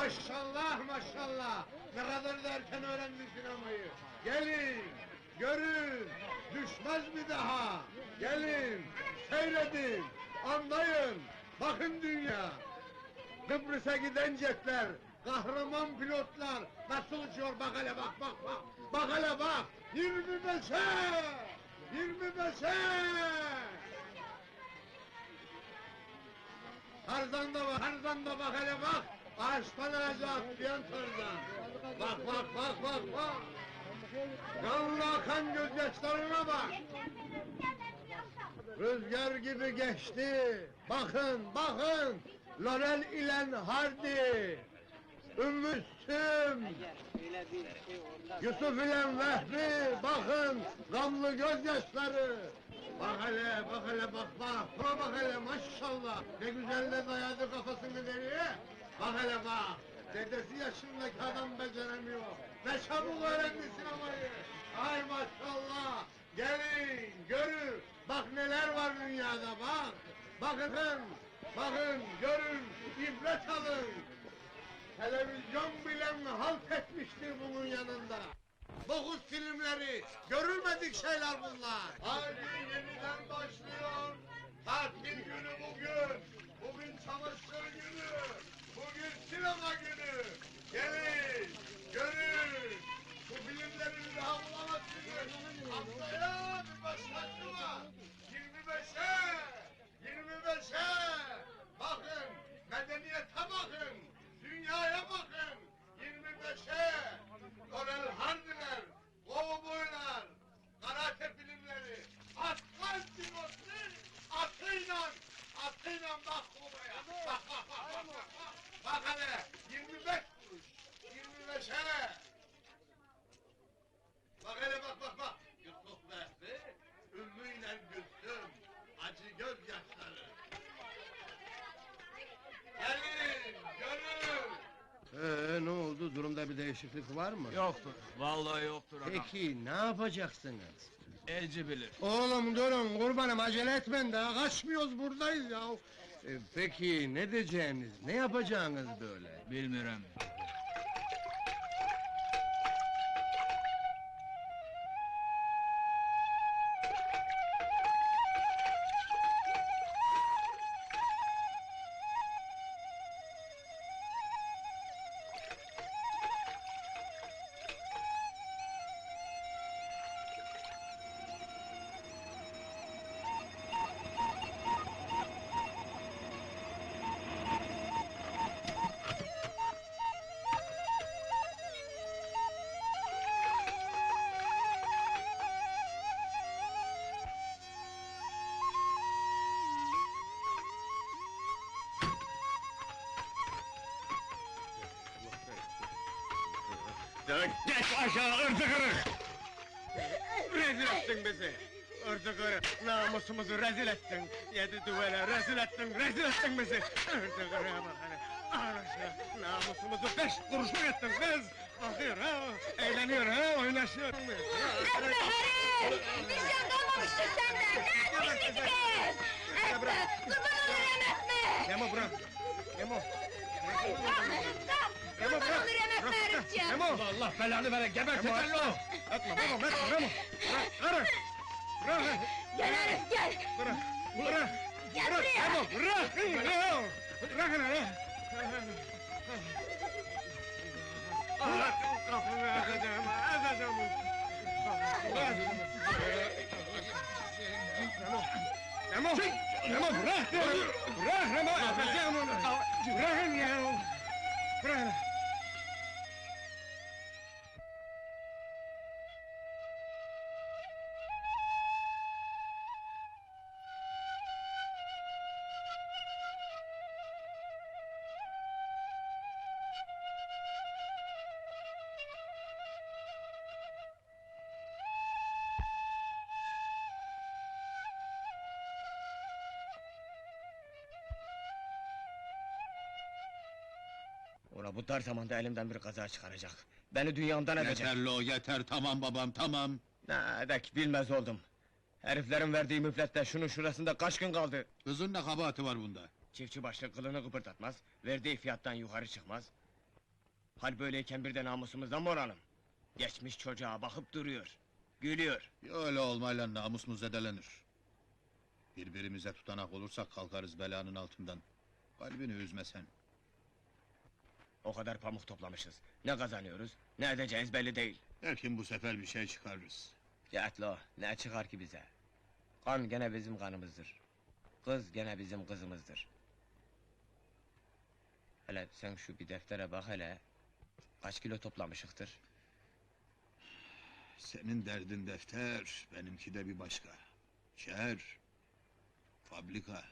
Maşallah maşallah. Ne kadar da erken öğrendin sinemayı. Gelin, görün. Düşmez bir daha. Gelin, seyredin, anlayın. Bakın dünya. Kıbrıs'a giden jetler, kahraman pilotlar nasıl uçuyor bak hele bak bak bak. Bak hele bak. 25'e! 25'e! Tarzan da bak, Tarzan da bak hele bak. Ağaçtan ağaca atlayan Tarzan. Bak bak bak bak bak. Kanlı akan gözyaşlarına bak. Rüzgar gibi geçti. Bakın bakın. Laurel ile Hardy. Ümmüstüm. Yusuf ile Vehbi. Bakın gamlı gözyaşları. Bak hele, bak hele, bak bak. Buna bak hele maşallah. Ne güzel de dayadı kafasını deriye. Bak hele bak. Dedesi yaşındaki adam beceremiyor. Ne çabuk öğrendi sinemayı. Ay maşallah. Gelin, görün. Bak neler var dünyada bak. Bakın, bakın, görün, ibret alın. Televizyon bile halt etmiştir bunun yanında. Dokuz filmleri, görülmedik şeyler bunlar. Haydi yeniden filmleri daha. Haftaya bir başlangıç var. 25'e, 25'e. Bakın, medeniyete bakın. Dünyaya bakın. 25'e. Laurel Hardy'ler, kovboylar, karate filmleri, atlar pilotu, atıyla, atıyla bak kovboya. Bak bak bak bak bak. Bak hele, 25 kuruş, 25'e. Bak hele bak bak bak. Yusuf Vehbi, Ümmü ile Gülsüm, acı gözyaşları. Gelin, görün. Ee, ne oldu? Durumda bir değişiklik var mı? Yoktur. Vallahi yoktur ağam. Peki, ne yapacaksınız? Elci bilir. Oğlum durun kurbanım acele etmeyin daha kaçmıyoruz buradayız ya. Ee, peki, ne diyeceğiniz, ne yapacağınız böyle? Bilmiyorum. Geç aşağı, ırdı kırık! Rezil ettin bizi! Irdı kırık, namusumuzu rezil ettin! Yedi düvele rezil ettin, rezil ettin bizi! Irdı kırığa bak hele! Anasını, namusumuzu beş kuruş mu ettin kız? Bakıyor ha, eğleniyor ha, oynaşıyor! Etme herif! Bir şey kalmamıştır senden! Ne etmişsin ki? Etme! Kurban olurum etme! Memo bırak! Olurum etme herifciğim! Memo! Allah belanı vere, geberteceksin lo! Etme Memo, etme Memo! Bırak, bırak! Bırak! Gel herif gel! Bırak! Bırak! Gel Bırak! buraya! Memo, bırak! Memo! Bırak hele! Allah kafamı ezeceğim, ezeceğim! Memo! Memo! Memo bırak! Bırak Memo! Ezeceğim onu! Bırakın ya! Ora bu dar zamanda elimden bir kaza çıkaracak. Beni dünyamdan edecek. Yeter lo yeter tamam babam tamam. Ne edek bilmez oldum. Heriflerin verdiği müflette şunun şurasında kaç gün kaldı? Kızın ne kabahati var bunda? Çiftçi başlı kılını kıpırdatmaz, verdiği fiyattan yukarı çıkmaz. Hal böyleyken bir de namusumuzdan mı olalım? Geçmiş çocuğa bakıp duruyor. Gülüyor. Öyle olmayla namusumuz zedelenir. Birbirimize tutanak olursak kalkarız belanın altından. Kalbini üzme sen. O kadar pamuk toplamışız. Ne kazanıyoruz, ne edeceğiz belli değil. Belki bu sefer bir şey çıkarırız. Yatlo, ne çıkar ki bize? Kan gene bizim kanımızdır. Kız gene bizim kızımızdır. Hele sen şu bir deftere bak hele. Kaç kilo toplamışıktır? Senin derdin defter, benimki de bir başka. Şehir, fabrika,